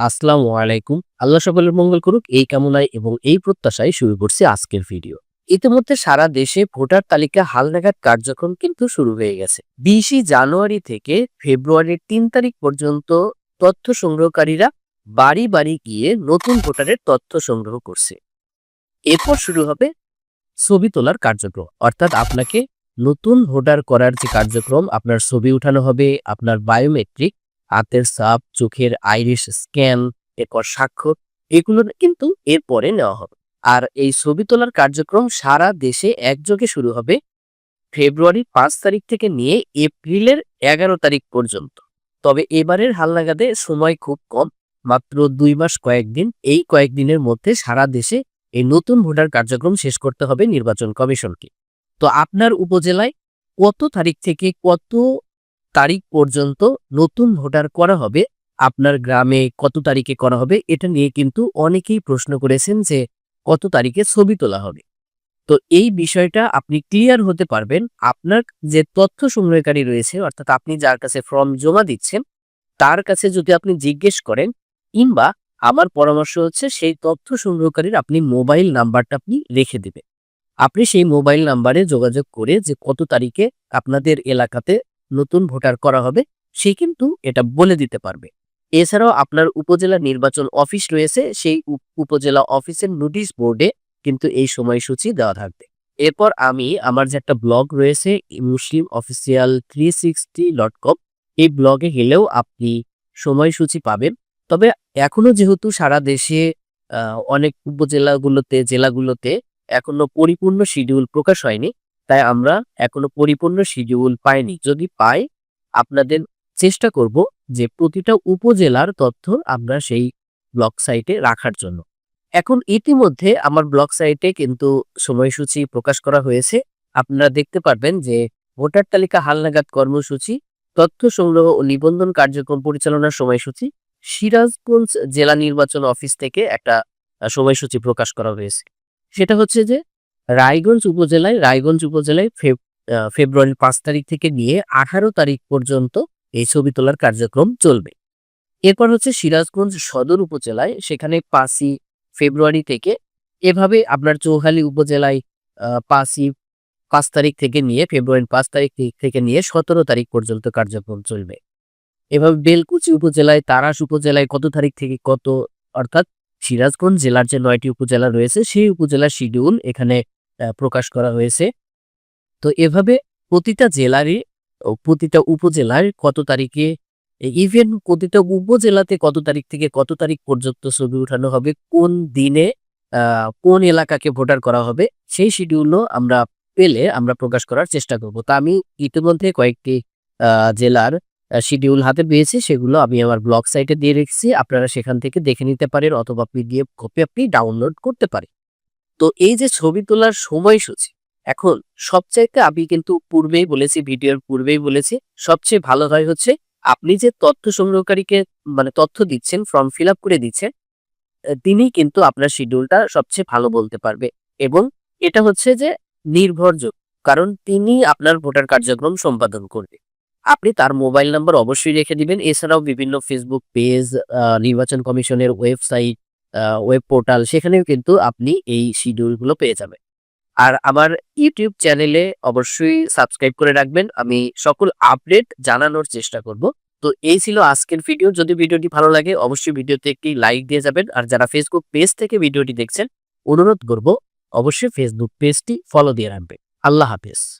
আসসালামু আলাইকুম। আল্লাহ সকলের মঙ্গল করুক, এই কামনায় এবং এই প্রত্যাশায় শুরু করছি আজকের ভিডিও। ইতিমধ্যে সারা দেশে ভোটার তালিকা হালনাগাদ কার্যক্রম কিন্তু শুরু হয়ে গেছে। বিশই জানুয়ারি থেকে ফেব্রুয়ারির তিন তারিখ পর্যন্ত তথ্য সংগ্রহকারীরা বাড়ি বাড়ি গিয়ে নতুন ভোটারের তথ্য সংগ্রহ করছে। এরপর শুরু হবে ছবি তোলার কার্যক্রম। অর্থাৎ আপনাকে নতুন ভোটার করার যে কার্যক্রম, আপনার ছবি উঠানো হবে, আপনার বায়োমেট্রিক হাতের সাপ, চোখের আইরিশ স্ক্যান, এরপর স্বাক্ষর এগুলো কিন্তু এরপরে নেওয়া হবে। আর এই ছবি তোলার কার্যক্রম সারা দেশে একযোগে শুরু হবে ফেব্রুয়ারি পাঁচ তারিখ থেকে নিয়ে এপ্রিলের এগারো তারিখ পর্যন্ত। তবে এবারের হালনাগাদে সময় খুব কম, মাত্র দুই মাস কয়েকদিন। এই কয়েকদিনের মধ্যে সারা দেশে এই নতুন ভোটার কার্যক্রম শেষ করতে হবে নির্বাচন কমিশনকে। তো আপনার উপজেলায় কত তারিখ থেকে কত তারিখ পর্যন্ত নতুন ভোটার করা হবে। আপনার গ্রামে কত তারিখে করা হবে এটা নিয়ে কিন্তু অনেকেই প্রশ্ন করেছেন যে কত তারিখে ছবি তোলা হবে। তো এই বিষয়টা আপনি ক্লিয়ার হতে পারবেন। আপনার যে তথ্য সংগ্রহকারী রয়েছে, অর্থাৎ আপনি যার কাছে ফর্ম জমা দিচ্ছেন, তার কাছে যদি আপনি জিজ্ঞেস করেন কিংবা আমার পরামর্শ হচ্ছে সেই তথ্য সংগ্রহকারীর আপনি মোবাইল নাম্বারটা আপনি রেখে দেবেন। আপনি সেই মোবাইল নাম্বারে যোগাযোগ করে যে কত তারিখে আপনাদের এলাকাতে নতুন ভোটার করা হবে, সে কিন্তু এটা বলে দিতে পারবে। এছাড়াও আপনার উপজেলা নির্বাচন অফিস রয়েছে, সেই উপ- উপজেলা অফিসের নোটিশ বোর্ডে কিন্তু এই সময়সূচি দেওয়া থাকবে। এরপর আমি আমার যে একটা ব্লগ রয়েছে মুসলিম official three sixty dot com এই ব্লগে গেলেও আপনি সময়সূচি পাবেন। তবে এখনও যেহেতু সারা দেশে অনেক উপজেলাগুলোতে, জেলাগুলোতে এখনও পরিপূর্ণ শিডিউল প্রকাশ হয়নি তাই আমরা এখনও পরিপূর্ণ শিডিউল পাইনি। যদি পাই, আপনাদের চেষ্টা করব যে প্রতিটা উপজেলার তথ্য আমরা সেই ব্লক সাইটে রাখার জন্য। এখন ইতিমধ্যে আমার ব্লক সাইটে কিন্তু সময়সূচি প্রকাশ করা হয়েছে। আপনারা দেখতে পারবেন যে ভোটার তালিকা হালনাগাদ কর্মসূচি, তথ্য সংগ্রহ ও নিবন্ধন কার্যক্রম পরিচালনার সময়সূচি, সিরাজগঞ্জ জেলা নির্বাচন অফিস থেকে একটা সময়সূচি প্রকাশ করা হয়েছে। সেটা হচ্ছে যে রায়গঞ্জ উপজেলায় রায়গঞ্জ উপজেলায় ফেব্রুয়ারির পাঁচ তারিখ থেকে নিয়ে আঠারো তারিখ পর্যন্ত এই ছবি তোলার কার্যক্রম চলবে। এরপর হচ্ছে সিরাজগঞ্জ সদর উপজেলায়, সেখানে পাঁচই ফেব্রুয়ারি থেকে এভাবে আপনার চৌহালি উপজেলায় পাঁচই পাঁচ তারিখ থেকে নিয়ে ফেব্রুয়ারির পাঁচ তারিখ থেকে- নিয়ে সতেরো তারিখ পর্যন্ত কার্যক্রম চলবে। এভাবে বেলকুচি উপজেলায়, তারাস উপজেলায় কত তারিখ থেকে কত, অর্থাৎ সিরাজগঞ্জ জেলার যে নয়টি উপজেলা রয়েছে, সেই উপজেলার শিডিউল এখানে প্রকাশ করা হয়েছে। তো এভাবে প্রতিটা জেলারই, প্রতিটা উপজেলার কত তারিখে ইভেন প্রতিটা উপজেলাতে কত তারিখ থেকে কত তারিখ পর্যন্ত ছবি উঠানো হবে, কোন দিনে কোন এলাকাকে ভোটার করা হবে, সেই শিডিউলও আমরা পেলে আমরা প্রকাশ করার চেষ্টা করব। তা আমি ইতিমধ্যে কয়েকটি জেলার শিডিউল হাতে পেয়েছি, সেগুলো আমি আমার ব্লগ সাইটে দিয়ে রেখেছি। আপনারা সেখান থেকে দেখে নিতে পারেন, অথবা পিডিএফ কপি আপনি ডাউনলোড করতে পারেন। তো এই যে ছবি তোলার সময়সূচি, এখন সবচাইতে আমি কিন্তু পূর্বেই বলেছি, ভিডিওর পূর্বেই বলেছি, সবচেয়ে ভালো হয় হচ্ছে আপনি যে তথ্য সংগ্রহকারীকে মানে তথ্য দিচ্ছেন ফর্ম ফিল করে দিচ্ছেন তিনি কিন্তু আপনার শিডিউলটা সবচেয়ে ভালো বলতে পারবে। এবং এটা হচ্ছে যে নির্ভরযোগ্য, কারণ তিনি আপনার ভোটার কার্যক্রম সম্পাদন করবে। আপনি তার মোবাইল নাম্বার অবশ্যই রেখে দিবেন, এছাড়াও বিভিন্ন ফেসবুক পেজ নির্বাচন কমিশনের ওয়েবসাইট ওয়েব পোর্টাল সেখানেও কিন্তু আপনি এই শিডিউলগুলো পেয়ে যাবেন। আর আমার ইউটিউব চ্যানেলে অবশ্যই সাবস্ক্রাইব করে রাখবেন। আমি সকল আপডেট জানানোর চেষ্টা করব। তো এই ছিল আজকের ভিডিও যদি ভিডিওটি ভালো লাগে, অবশ্যই ভিডিওতে একটি লাইক দিয়ে যাবেন। আর যারা ফেসবুক পেজ থেকে ভিডিওটি দেখছেন, অনুরোধ করব, অবশ্যই ফেসবুক পেজটি ফলো দিয়ে রাখবেন। আল্লাহ হাফেজ।